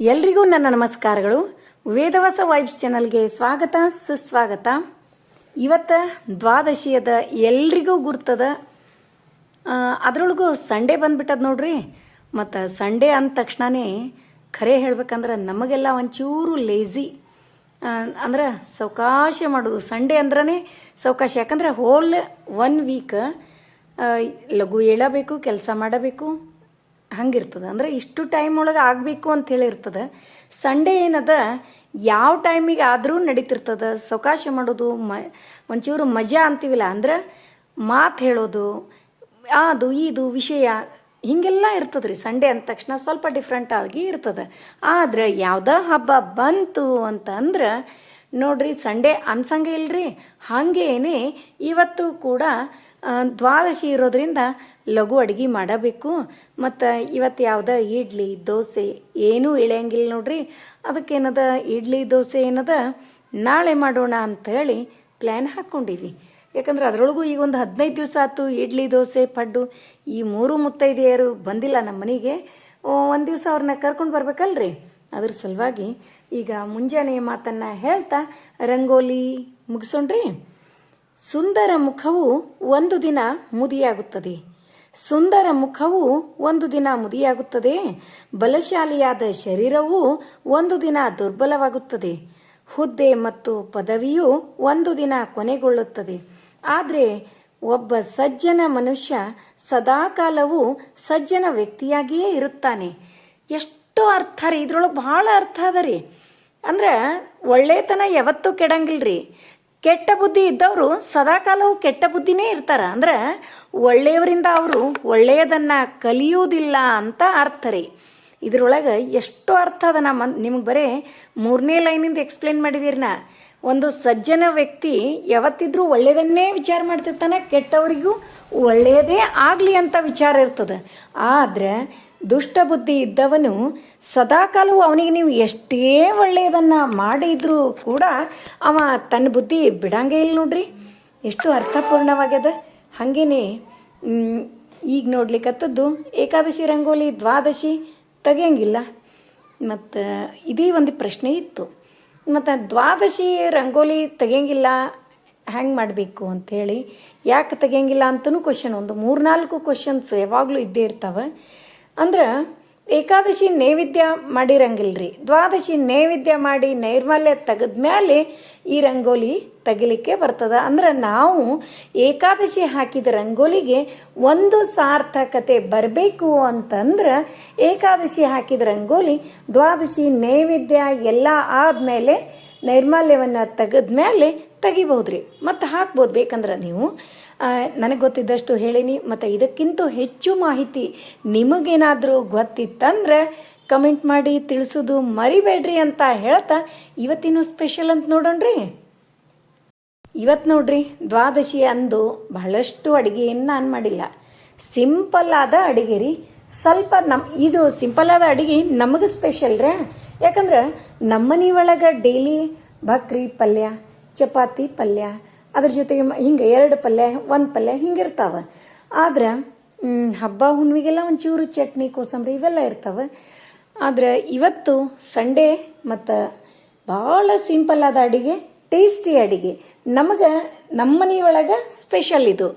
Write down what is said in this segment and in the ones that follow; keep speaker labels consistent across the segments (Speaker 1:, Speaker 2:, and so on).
Speaker 1: ಎಲ್ರಿಗೂ ನನ್ನ ನಮಸ್ಕಾರಗಳು. ವೇದವಾಸ ವೈಬ್ಸ್ ಚಾನಲ್ಗೆ ಸ್ವಾಗತ, ಸುಸ್ವಾಗತ. ಇವತ್ತು ದ್ವಾದಶಿಯದ ಎಲ್ರಿಗೂ ಗುರ್ತದ ಅದರೊಳಗೂ ಸಂಡೇ ಬಂದ್ಬಿಟ್ಟದ ನೋಡ್ರಿ. ಮತ್ತು ಸಂಡೇ ಅಂದ ತಕ್ಷಣನೇ ಖರೆ ಹೇಳ್ಬೇಕಂದ್ರೆ ನಮಗೆಲ್ಲ ಒಂಚೂರು ಲೇಝಿ ಅಂದ್ರೆ ಸಾವಕಾಶ ಮಾಡೋದು. ಸಂಡೇ ಅಂದ್ರೆ ಸಾವಕಾಶ ಯಾಕಂದ್ರೆ ಹೋಲ್ ಒನ್ ವೀಕ್ ಲಘು ಏಳಬೇಕು, ಕೆಲಸ ಮಾಡಬೇಕು. ಹಂಗಿರ್ತದೆ. ಅಂದ್ರೆ ಇಷ್ಟು ಟೈಮ್ ಒಳಗೆ ಆಗಬೇಕು ಅಂತ ಹೇಳಿ ಇರ್ತದೆ. ಸಂಡೇ ಏನದ? ಯಾವ ಟೈಮಿಗೆ ಆದರೂ ನಡೀತಿರ್ತದೆ. ಸಾವಕಾಶ ಮಾಡೋದು, ಮ, ಒಂಚೂರು ಮಜಾ ಅಂತೀವಿಲ್ಲ. ಅಂದ್ರೆ ಮಾತು ಹೇಳೋದು, ಅದು, ಇದು, ವಿಷಯ, ಹೀಗೆಲ್ಲ ಇರ್ತದೆ ರೀ ಸಂಡೇ ಅಂದ ತಕ್ಷಣ ಸ್ವಲ್ಪ ಡಿಫ್ರೆಂಟ್ ಆಗಿ ಇರ್ತದೆ. ಆದ್ರೆ ಯಾವುದೋ ಹಬ್ಬ ಬಂತು ಅಂತ ಅಂದ್ರೆ ನೋಡ್ರಿ ಸಂಡೇ ಅನ್ಸಂಗೆ ಇಲ್ರಿ. ಹಾಗೇನೆ ಇವತ್ತು ಕೂಡ ದ್ವಾದಶಿ ಇರೋದ್ರಿಂದ ಲಘು ಅಡುಗೆ ಮಾಡಬೇಕು. ಮತ್ತು ಇವತ್ತು ಯಾವುದ ಇಡ್ಲಿ, ದೋಸೆ ಏನೂ ಇಳಿಯಂಗಿಲ್ಲ ನೋಡ್ರಿ. ಅದಕ್ಕೇನದ ಇಡ್ಲಿ, ದೋಸೆ ಏನದ ನಾಳೆ ಮಾಡೋಣ ಅಂತ ಹೇಳಿ ಪ್ಲ್ಯಾನ್ ಹಾಕ್ಕೊಂಡಿವಿ ಯಾಕಂದ್ರೆ ಅದರೊಳಗೂ ಈಗ ಒಂದು ಹದಿನೈದು ದಿವಸ ಆಯ್ತು ಇಡ್ಲಿ, ದೋಸೆ, ಪಡ್ಡು. ಈ ಮೂರು ಮುತ್ತೈದೆಯರು ಬಂದಿಲ್ಲ ನಮ್ಮ ಮನೆಗೆ. ಒಂದು ದಿವಸ ಅವ್ರನ್ನ ಕರ್ಕೊಂಡು ಬರ್ಬೇಕಲ್ರಿ. ಅದ್ರ ಸಲುವಾಗಿ ಈಗ ಮುಂಜಾನೆ ಮಾತನ್ನು ಹೇಳ್ತಾ ರಂಗೋಲಿ ಮುಗಿಸೋಣ್ರಿ. ಸುಂದರ ಮುಖವು ಒಂದು ದಿನ ಮುದಿಯಾಗುತ್ತದೆ. ಸುಂದರ ಮುಖವು ಒಂದು ದಿನ ಮುದಿಯಾಗುತ್ತದೆ. ಬಲಶಾಲಿಯಾದ ಶರೀರವು ಒಂದು ದಿನ ದುರ್ಬಲವಾಗುತ್ತದೆ. ಹುದ್ದೆ ಮತ್ತು ಪದವಿಯು ಒಂದು ದಿನ ಕೊನೆಗೊಳ್ಳುತ್ತದೆ. ಆದರೆ ಒಬ್ಬ ಸಜ್ಜನ ಮನುಷ್ಯ ಸದಾಕಾಲವೂ ಸಜ್ಜನ ವ್ಯಕ್ತಿಯಾಗಿಯೇ ಇರುತ್ತಾನೆ. ಎಷ್ಟು ಅರ್ಥ ರೀ, ಇದ್ರೊಳಗೆ ಭಾಳ ಅರ್ಥ ಅದ ರೀ. ಅಂದ್ರೆ ಒಳ್ಳೆತನ ಯಾವತ್ತೂ ಕೆಡಂಗಿಲ್ರಿ. ಕೆಟ್ಟ ಬುದ್ಧಿ ಇದ್ದವರು ಸದಾಕಾಲವು ಕೆಟ್ಟ ಬುದ್ಧಿನೇ ಇರ್ತಾರ. ಅಂದ್ರೆ ಒಳ್ಳೆಯವರಿಂದ ಅವರು ಒಳ್ಳೆಯದನ್ನ ಕಲಿಯುವುದಿಲ್ಲ ಅಂತ ಅರ್ಥ ರೀ ಇದ್ರೊಳಗೆ ಎಷ್ಟು ಅರ್ಥ ಅದ ನಮ್ಮ ನಿಮಗೆ ಬರೇ ಮೂರನೇ ಲೈನಿಂದ ಎಕ್ಸ್ಪ್ಲೇನ್ ಮಾಡಿದೀರಿ ನಾ ಒಂದು ಸಜ್ಜನ ವ್ಯಕ್ತಿ ಯಾವತ್ತಿದ್ರೂ ಒಳ್ಳೆಯದನ್ನೇ ವಿಚಾರ ಮಾಡ್ತಿರ್ತಾನೆ, ಕೆಟ್ಟವರಿಗೂ ಒಳ್ಳೆಯದೇ ಆಗಲಿ ಅಂತ ವಿಚಾರ ಇರ್ತದೆ. ಆದರೆ ದುಷ್ಟ ಬುದ್ಧಿ ಇದ್ದವನು ಸದಾಕಾಲವೂ ಅವನಿಗೆ ನೀವು ಎಷ್ಟೇ ಒಳ್ಳೆಯದನ್ನು ಮಾಡಿದರೂ ಕೂಡ ಅವ ತನ್ನ ಬುದ್ಧಿ ಬಿಡಂಗೇ ಇಲ್ಲ ನೋಡ್ರಿ. ಎಷ್ಟು ಅರ್ಥಪೂರ್ಣವಾಗ್ಯದ. ಹಾಗೇನೆ ಈಗ ನೋಡ್ಲಿಕ್ಕತ್ತದ್ದು ಏಕಾದಶಿ ರಂಗೋಲಿ, ದ್ವಾದಶಿ ತೆಗಿಯಂಗಿಲ್ಲ. ಮತ್ತು ಇದೇ ಒಂದು ಪ್ರಶ್ನೆ ಇತ್ತು. ಮತ್ತು ದ್ವಾದಶಿ ರಂಗೋಲಿ ತೆಗಿಯಂಗಿಲ್ಲ ಹ್ಯಾಂಗೆ ಮಾಡಬೇಕು ಅಂಥೇಳಿ ಯಾಕೆ ತೆಗಿಯಂಗಿಲ್ಲ ಅಂತಲೂ ಕ್ವಶನ್ ಒಂದು, ಮೂರ್ನಾಲ್ಕು ಕ್ವಶನ್ಸ್ ಯಾವಾಗಲೂ ಇದ್ದೇ ಇರ್ತಾವೆ. ಅಂದ್ರೆ ಏಕಾದಶಿ ನೈವೇದ್ಯ ಮಾಡಿರಂಗಿಲ್ರಿ. ದ್ವಾದಶಿ ನೈವೇದ್ಯ ಮಾಡಿ ನೈರ್ಮಲ್ಯ ತೆಗೆದ್ಮೇಲೆ ಈ ರಂಗೋಲಿ ತೆಗಿಲಿಕ್ಕೆ ಬರ್ತದ. ಅಂದ್ರೆ ನಾವು ಏಕಾದಶಿ ಹಾಕಿದ ರಂಗೋಲಿಗೆ ಒಂದು ಸಾರ್ಥಕತೆ ಬರಬೇಕು ಅಂತಂದ್ರೆ ಏಕಾದಶಿ ಹಾಕಿದ ರಂಗೋಲಿ ದ್ವಾದಶಿ ನೈವೇದ್ಯ ಎಲ್ಲ ಆದಮೇಲೆ ನೈರ್ಮಲ್ಯವನ್ನು ತೆಗೆದ್ಮೇಲೆ ತೆಗಿಬಹುದ್ರಿ. ಮತ್ತು ಹಾಕ್ಬೋದು. ಬೇಕಂದ್ರೆ ನೀವು ನನಗೆ ಗೊತ್ತಿದ್ದಷ್ಟು ಹೇಳೀನಿ. ಮತ್ತು ಇದಕ್ಕಿಂತ ಹೆಚ್ಚು ಮಾಹಿತಿ ನಿಮಗೇನಾದರೂ ಗೊತ್ತಿತ್ತಂದ್ರೆ ಕಮೆಂಟ್ ಮಾಡಿ ತಿಳಿಸೋದು ಮರಿಬೇಡ್ರಿ ಅಂತ ಹೇಳ್ತಾ ಇವತ್ತಿನೂ ಸ್ಪೆಷಲ್ ಅಂತ ನೋಡೋಣ್ರಿ. ಇವತ್ತು ನೋಡ್ರಿ, ದ್ವಾದಶಿ ಅಂದು ಬಹಳಷ್ಟು ಅಡುಗೆಯನ್ನು ನಾನು ಮಾಡಿಲ್ಲ. ಸಿಂಪಲ್ ಆದ ಅಡುಗೆ ರೀ. ಸ್ವಲ್ಪ ನಮ್ಮ ಇದು ಸಿಂಪಲ್ ಆದ ಅಡುಗೆ ನಮಗೆ ಸ್ಪೆಷಲ್ ರೀ. ಯಾಕಂದ್ರೆ ನಮ್ಮನೆ ಒಳಗೆ ಡೈಲಿ ಬಕ್ರಿ ಪಲ್ಯ ಚಪಾತಿ ಪಲ್ಯ. ಅದ್ರ ಜೊತೆಗೆ ಹಿಂಗೆ ಎರಡು ಪಲ್ಯ, ಒಂದು ಪಲ್ಯ ಹಿಂಗಿರ್ತಾವೆ. ಆದ್ರೆ ಹಬ್ಬ ಹುಣ್ಣಿಗೆಲ್ಲ ಒಂಚೂರು ಚಟ್ನಿ, ಕೋಸಂಬರಿ ಇವೆಲ್ಲ ಇರ್ತಾವೆ. ಆದ್ರೆ ಇವತ್ತು ಸಂಡೇ ಮತ್ತು ಭಾಳ ಸಿಂಪಲ್ ಆದ ಅಡಿಗೆ, ಟೇಸ್ಟಿ ಅಡಿಗೆ. ನಮಗೆ ನಮ್ಮನೆಯೊಳಗೆ ಸ್ಪೆಷಲ್ ಇದು.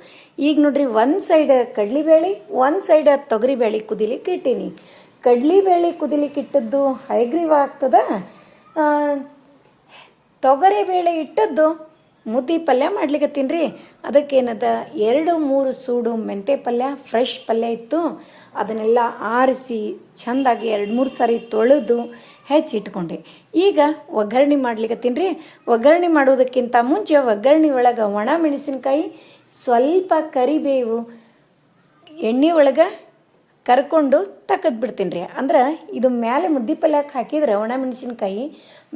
Speaker 1: ಈಗ ನೋಡ್ರಿ, ಒಂದು ಸೈಡ್ ಕಡ್ಲಿಬೇಳೆ, ಒಂದು ಸೈಡ್ ತೊಗರಿಬೇಳೆ ಕುದಿಲಿಕ್ಕೆ ಇಟ್ಟೀನಿ. ಕಡ್ಲಿಬೇಳೆ ಕುದಿಲಿಕ್ಕೆ ಇಟ್ಟದ್ದು ಹೈಗ್ರೀವ್ ಆಗ್ತದ? ಆ, ತೊಗರಿಬೇಳೆ ಇಟ್ಟದ್ದು ಮುದ್ದಿ ಪಲ್ಯ ಮಾಡ್ಲಿಕ್ಕೆ ರೀ. ಅದಕ್ಕೇನದ ಎರಡು ಮೂರು ಸೂಡು ಮೆಂತೆ ಪಲ್ಯ ಫ್ರೆಶ್ ಪಲ್ಯ ಇತ್ತು. ಅದನ್ನೆಲ್ಲ ಆರಿಸಿ ಚಂದಾಗಿ ಎರಡು ಮೂರು ಸಾರಿ ತೊಳೆದು ಹೆಚ್ಚಿಟ್ಕೊಂಡೆ ಈಗ ಒಗ್ಗರಣೆ ಮಾಡ್ಲಿಕ್ಕೆ ರೀ. ಒಗ್ಗರಣೆ ಮಾಡೋದಕ್ಕಿಂತ ಮುಂಚೆ ಒಗ್ಗರಣೆ ಒಳಗೆ ಒಣ ಮೆಣಸಿನಕಾಯಿ ಸ್ವಲ್ಪ ಕರಿಬೇವು ಎಣ್ಣೆ ಒಳಗೆ ಕರ್ಕೊಂಡು ತಕ್ಕದ್ ಬಿಡ್ತೀನಿ ರೀ. ಅಂದ್ರೆ ಇದು ಮೇಲೆ ಮುದ್ದೆ ಪಲ್ಯಕ್ಕೆ ಹಾಕಿದ್ರೆ ಒಣ ಮೆಣಸಿನ್ಕಾಯಿ,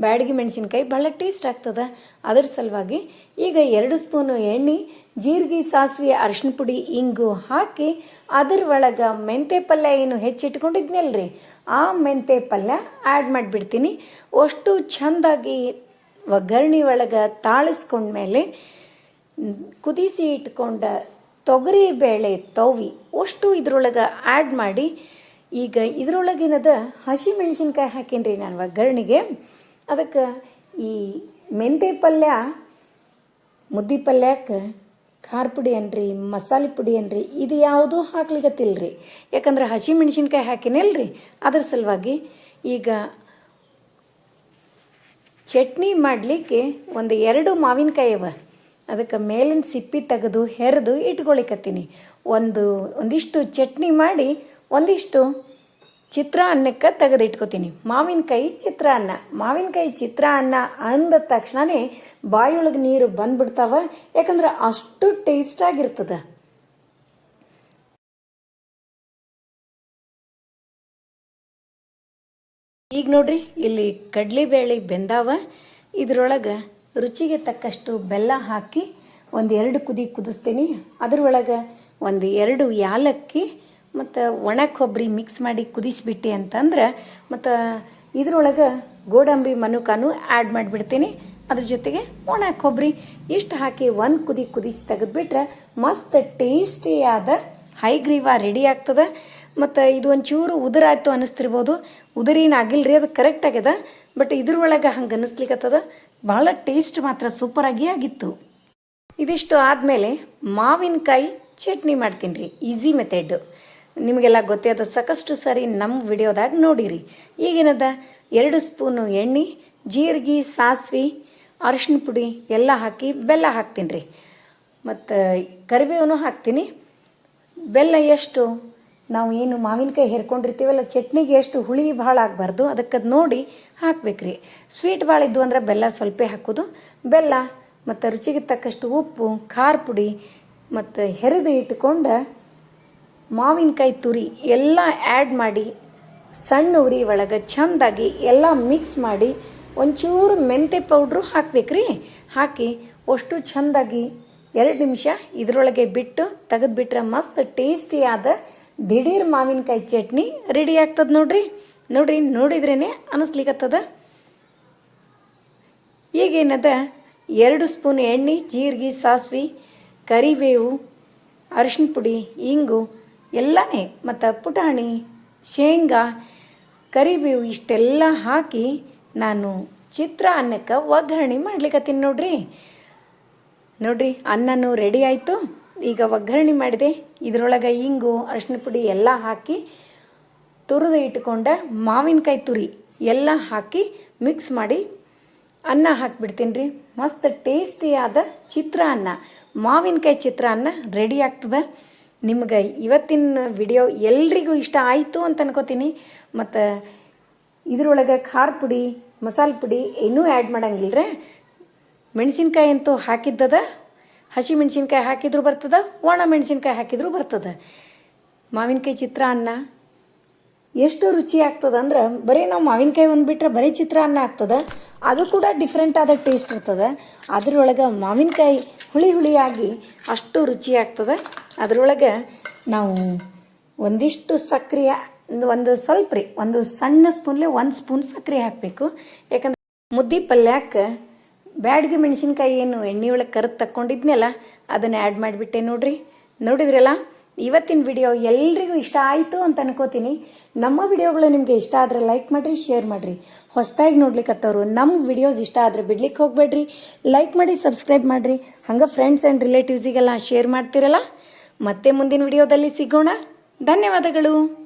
Speaker 1: ಬ್ಯಾಡಗಿ ಮೆಣಸಿನ್ಕಾಯಿ ಭಾಳ ಟೇಸ್ಟ್ ಆಗ್ತದೆ. ಅದ್ರ ಸಲುವಾಗಿ ಈಗ ಎರಡು ಸ್ಪೂನು ಎಣ್ಣೆ, ಜೀರಿಗೆ, ಸಾಸಿವೆ ಅರಿಶಿನ ಪುಡಿ, ಇಂಗು ಹಾಕಿ ಅದರ ಒಳಗೆ ಮೆಂತೆ ಪಲ್ಯ ಏನು ಹೆಚ್ಚಿಟ್ಕೊಂಡಿದ್ನಲ್ರಿ ಆ ಮೆಂತೆ ಪಲ್ಯ ಆ್ಯಡ್ ಮಾಡಿಬಿಡ್ತೀನಿ. ಅಷ್ಟು ಚಂದಾಗಿ ಒಗ್ಗರಣೆ ಒಳಗೆ ತಾಳಿಸ್ಕೊಂಡ್ಮೇಲೆ ಕುದಿಸಿ ಇಟ್ಕೊಂಡ ತೊಗರಿ ಬೇಳೆ ತೊವಿ ಅಷ್ಟು ಇದ್ರೊಳಗೆ ಆ್ಯಡ್ ಮಾಡಿ, ಈಗ ಇದ್ರೊಳಗೇನದ ಹಸಿ ಮೆಣಸಿನ್ಕಾಯಿ ಹಾಕೀನಿ ರೀ ನಾನು ಒಗ್ಗರಣೆಗೆ ಅದಕ್ಕೆ ಈ ಮೆಂತೆ ಪಲ್ಯ, ಮುದ್ದೆ ಪಲ್ಯಕ್ಕೆ ಖಾರ ಪುಡಿ ಅನ್ರಿ ಮಸಾಲೆ ಪುಡಿ ಅನ್ರಿ ಇದು ಯಾವುದೂ ಹಾಕ್ಲಿಕ್ಕತ್ತಿಲ್ಲ ರೀ ಯಾಕಂದ್ರೆ ಹಸಿ ಮೆಣಸಿನ್ಕಾಯಿ ಹಾಕಿನಲ್ರಿ ಅದ್ರ ಸಲುವಾಗಿ ಈಗ ಚಟ್ನಿ ಮಾಡಲಿಕ್ಕೆ ಒಂದು ಎರಡು ಮಾವಿನಕಾಯಿ ಅವ. ಅದಕ್ಕೆ ಮೇಲಿನ ಸಿಪ್ಪಿ ತೆಗೆದು ಹೆರೆದು ಇಟ್ಕೊಳಿಕತ್ತೀನಿ. ಒಂದು, ಒಂದಿಷ್ಟು ಚಟ್ನಿ ಮಾಡಿ ಒಂದಿಷ್ಟು ಚಿತ್ರಾನ್ನಕ್ಕೆ ತೆಗೆದು ಇಟ್ಕೋತೀನಿ ಮಾವಿನಕಾಯಿ ಚಿತ್ರಾನ್ನ. ಮಾವಿನಕಾಯಿ ಚಿತ್ರಾನ್ನ ಅಂದ ತಕ್ಷಣವೇ ಬಾಯೊಳಗೆ ನೀರು ಬಂದ್ಬಿಡ್ತಾವ. ಯಾಕಂದ್ರೆ ಅಷ್ಟು ಟೇಸ್ಟಾಗಿರ್ತದೆ ಈಗ ನೋಡ್ರಿ, ಇಲ್ಲಿ ಕಡಲೆಬೇಳೆ ಬೆಂದಾವ. ಇದ್ರೊಳಗೆ ರುಚಿಗೆ ತಕ್ಕಷ್ಟು ಬೆಲ್ಲ ಹಾಕಿ ಒಂದು ಎರಡು ಕುದಿ ಕುದಿಸ್ತೀನಿ. ಅದರೊಳಗೆ ಒಂದು ಎರಡು ಯಾಲಕ್ಕಿ ಮತ್ತು ಒಣ ಕೊಬ್ಬರಿ ಮಿಕ್ಸ್ ಮಾಡಿ ಕುದಿಸಿಬಿಟ್ಟು ಅಂತಂದ್ರೆ ಮತ್ತು ಇದರೊಳಗೆ ಗೋಡಂಬಿ ಮನುಕಾನು ಆ್ಯಡ್ ಮಾಡಿಬಿಡ್ತೀನಿ. ಅದ್ರ ಜೊತೆಗೆ ಒಣ ಕೊಬ್ಬರಿ ಇಷ್ಟು ಹಾಕಿ ಒಂದು ಕುದಿ ಕುದಿಸಿ ತೆಗೆದುಬಿಟ್ರೆ ಮಸ್ತ್ ಟೇಸ್ಟಿಯಾದ ಹೈಗ್ರೀವ ರೆಡಿ ಆಗ್ತದೆ. ಮತ್ತು ಇದು ಒಂಚೂರು ಉದುರಾಯ್ತು ಅನ್ನಿಸ್ತಿರ್ಬೋದು ಉದುರೇನು ಆಗಿಲ್ಲ ರೀ ಅದು ಕರೆಕ್ಟ್ ಆಗ್ಯದ. ಬಟ್ ಇದ್ರೊಳಗೆ ಹಂಗೆ ಅನ್ನಿಸ್ಲಿಕ್ಕತ್ತದ ಭಾಳ ಟೇಸ್ಟ್ ಮಾತ್ರ ಸೂಪರಾಗಿ ಆಗಿತ್ತು. ಇದಿಷ್ಟು ಆದಮೇಲೆ ಮಾವಿನಕಾಯಿ ಚಟ್ನಿ ಮಾಡ್ತೀನಿ ರೀ ಈಸಿ ಮೆಥಡ್ ನಿಮಗೆಲ್ಲ ಗೊತ್ತೇ ಅದು ಸಾಕಷ್ಟು ಸರಿ ನಮ್ಮ ವಿಡಿಯೋದಾಗ ನೋಡಿರಿ. ಈಗಿನದ ಎರಡು ಸ್ಪೂನು ಎಣ್ಣೆ, ಜೀರಿಗೆ, ಸಾಸಿವೆ ಅರಶಿನ ಪುಡಿ ಎಲ್ಲ ಹಾಕಿ ಬೆಲ್ಲ ಹಾಕ್ತೀನಿ ರೀ ಮತ್ತು ಕರಿಬೇವನು ಹಾಕ್ತೀನಿ. ಬೆಲ್ಲ ಎಷ್ಟು? ನಾವು ಏನು ಮಾವಿನಕಾಯಿ ಹೆರ್ಕೊಂಡಿರ್ತೀವಲ್ಲ, ಚಟ್ನಿಗೆ ಎಷ್ಟು ಹುಳಿ ಭಾಳ ಆಗಬಾರ್ದು ಅದಕ್ಕೆ ಅದು ನೋಡಿ ಹಾಕ್ಬೇಕ್ರಿ. ಸ್ವೀಟ್ ಭಾಳ ಇದ್ದು ಅಂದ್ರೆ ಬೆಲ್ಲ ಸ್ವಲ್ಪ ಹಾಕೋದು. ಬೆಲ್ಲ ಮತ್ತು ರುಚಿಗೆ ತಕ್ಕಷ್ಟು ಉಪ್ಪು, ಖಾರ ಪುಡಿ ಮತ್ತು ಹೆರೆದು ಇಟ್ಕೊಂಡು ಮಾವಿನಕಾಯಿ ತುರಿ ಎಲ್ಲ ಆ್ಯಡ್ ಮಾಡಿ, ಸಣ್ಣ ಉರಿ ಒಳಗೆ ಚೆಂದಾಗಿ ಎಲ್ಲ ಮಿಕ್ಸ್ ಮಾಡಿ ಒಂಚೂರು ಮೆಂತೆ ಪೌಡ್ರು ಹಾಕ್ಬೇಕ್ರಿ. ಹಾಕಿ ಅಷ್ಟು ಚೆಂದಾಗಿ ಎರಡು ನಿಮಿಷ ಇದರೊಳಗೆ ಬಿಟ್ಟು ತೆಗೆದುಬಿಟ್ರೆ ಮಸ್ತ್ ಟೇಸ್ಟಿಯಾದ ದಿಢೀರ್ ಮಾವಿನಕಾಯಿ ಚಟ್ನಿ ರೆಡಿ ಆಗ್ತದೆ ನೋಡ್ರಿ. ನೋಡ್ರಿ ನೋಡಿದ್ರೇ ಅನ್ನಿಸ್ಲಿಕ್ಕತ್ತದ ಈಗೇನದ? ಎರಡು ಸ್ಪೂನ್ ಎಣ್ಣೆ, ಜೀರಿಗೆ, ಸಾಸಿವೆ, ಕರಿಬೇವು ಅರಿಶಿನ ಪುಡಿ, ಇಂಗು, ಎಲ್ಲನೇ ಮತ್ತು ಪುಟಾಣಿ, ಶೇಂಗಾ, ಕರಿಬೇವು ಇಷ್ಟೆಲ್ಲ ಹಾಕಿ ನಾನು ಚಿತ್ರಾನ್ನಕ್ಕೆ ಒಗ್ಗರಣೆ ಮಾಡ್ಲಿಕ್ಕತ್ತೀನಿ ನೋಡ್ರಿ. ನೋಡ್ರಿ, ಅನ್ನನೂ ರೆಡಿ ಆಯಿತು. ಈಗ ಒಗ್ಗರಣೆ ಮಾಡಿದೆ. ಇದರೊಳಗೆ ಇಂಗು ಅರಿಶಿನ ಪುಡಿ ಎಲ್ಲ ಹಾಕಿ ತುರಿದು ಇಟ್ಕೊಂಡ ಮಾವಿನಕಾಯಿ ತುರಿ ಎಲ್ಲ ಹಾಕಿ ಮಿಕ್ಸ್ ಮಾಡಿ ಅನ್ನ ಹಾಕಿಬಿಡ್ತೀನಿ ರೀ ಮಸ್ತ್ ಟೇಸ್ಟಿಯಾದ ಚಿತ್ರಾನ್ನ ಮಾವಿನಕಾಯಿ ಚಿತ್ರಾನ್ನ ರೆಡಿ ಆಗ್ತದೆ. ನಿಮ್ಗೆ ಇವತ್ತಿನ ವಿಡಿಯೋ ಎಲ್ರಿಗೂ ಇಷ್ಟ ಆಯಿತು ಅಂತ ಅನ್ಕೋತೀನಿ. ಮತ್ತು ಇದರೊಳಗೆ ಖಾರ ಪುಡಿ, ಮಸಾಲೆ ಪುಡಿ ಏನೂ ಆ್ಯಡ್ ಮಾಡಂಗಿಲ್ಲ ರೀ ಮೆಣಸಿನ್ಕಾಯಿ ಅಂತೂ ಹಾಕಿದ್ದದ. ಹಸಿ ಮೆಣಸಿನ್ಕಾಯಿ ಹಾಕಿದ್ರು ಬರ್ತದ, ಒಣ ಮೆಣಸಿನ್ಕಾಯಿ ಹಾಕಿದ್ರು ಬರ್ತದ. ಮಾವಿನಕಾಯಿ ಚಿತ್ರಾನ್ನ ಎಷ್ಟು ರುಚಿ ಆಗ್ತದ ಅಂದ್ರೆ ಬರೀ ನಾವು ಮಾವಿನಕಾಯಿ ಒಂದು ಬಿಟ್ಟರೆ ಬರೀ ಚಿತ್ರಾನ್ನ ಆಗ್ತದೆ, ಅದು ಕೂಡ ಡಿಫ್ರೆಂಟ್ ಆದ ಟೇಸ್ಟ್ ಇರ್ತದೆ. ಅದ್ರೊಳಗೆ ಮಾವಿನಕಾಯಿ ಹುಳಿ ಹುಳಿಯಾಗಿ ಅಷ್ಟು ರುಚಿ ಆಗ್ತದೆ. ಅದರೊಳಗೆ ನಾವು ಒಂದಿಷ್ಟು ಸಕ್ಕರೆ ಒಂದು ಸ್ವಲ್ಪ ರೀ, ಒಂದು ಸಣ್ಣ ಸ್ಪೂನ್ಲೆ ಒಂದು ಸ್ಪೂನ್ ಸಕ್ಕರೆ ಹಾಕಬೇಕು. ಯಾಕಂದ್ರೆ ಮುದ್ದೆ ಪಲ್ಯಕ್ಕೆ ಬ್ಯಾಡ್ಗೆ ಮೆಣಸಿನ್ಕಾಯಿ ಏನು ಎಣ್ಣೆ ಒಳಗೆ ಕರೆದು ತಕ್ಕೊಂಡಿದ್ನಲ್ಲ, ಅದನ್ನು ಆ್ಯಡ್ ಮಾಡಿಬಿಟ್ಟೆ ನೋಡ್ರಿ. ನೋಡಿದ್ರಲ್ಲ, ಇವತ್ತಿನ ವಿಡಿಯೋ ಎಲ್ರಿಗೂ ಇಷ್ಟ ಆಯಿತು ಅಂತ ಅನ್ಕೋತೀನಿ. ನಮ್ಮ ವಿಡಿಯೋಗಳು ನಿಮಗೆ ಇಷ್ಟ ಆದರೆ ಲೈಕ್ ಮಾಡಿರಿ ಶೇರ್ ಮಾಡಿರಿ. ಹೊಸದಾಗಿ ನೋಡ್ಲಿಕ್ಕತ್ತವರು ನಮ್ಮ ವಿಡಿಯೋಸ್ ಇಷ್ಟ ಆದರೆ ಬಿಡ್ಲಿಕ್ಕೆ ಹೋಗಬೇಡ್ರಿ. ಲೈಕ್ ಮಾಡಿ ಸಬ್ಸ್ಕ್ರೈಬ್ ಮಾಡಿರಿ. ಹಂಗೆ ಫ್ರೆಂಡ್ಸ್ ಆ್ಯಂಡ್ ರಿಲೇಟಿವ್ಸಿಗೆಲ್ಲ ಶೇರ್ ಮಾಡ್ತಿರಲ್ಲ? ಮತ್ತೆ ಮುಂದಿನ ವಿಡಿಯೋದಲ್ಲಿ ಸಿಗೋಣ. ಧನ್ಯವಾದಗಳು.